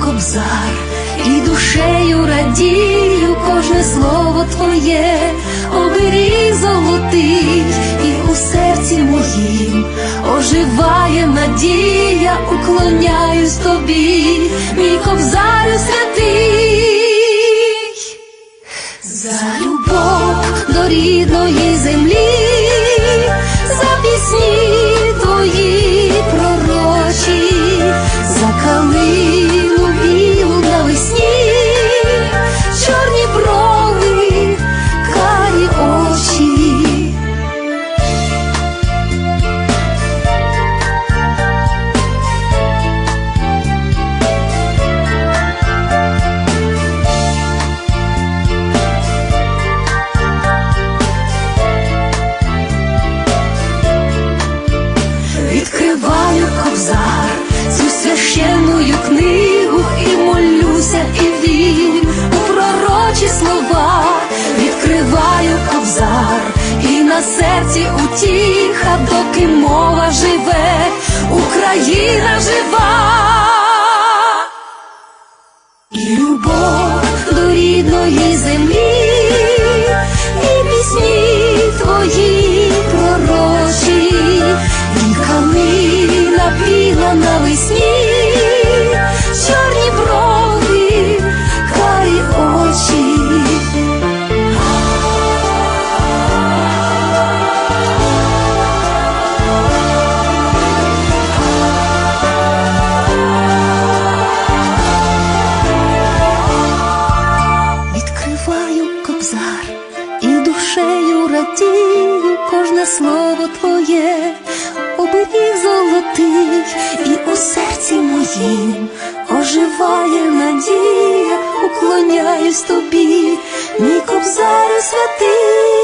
кобзар, і душею радію кожне слово твоє, оберіг золотий, і у серці моїм оживає надія, уклоняюсь тобі, мій кобзарю святий. Серці утіха, доки мова живе, Україна жива. Душею радію кожне слово твоє, оберіг золотий, і у серці моїм оживає надія, уклоняюсь тобі, мій кобзарю святий.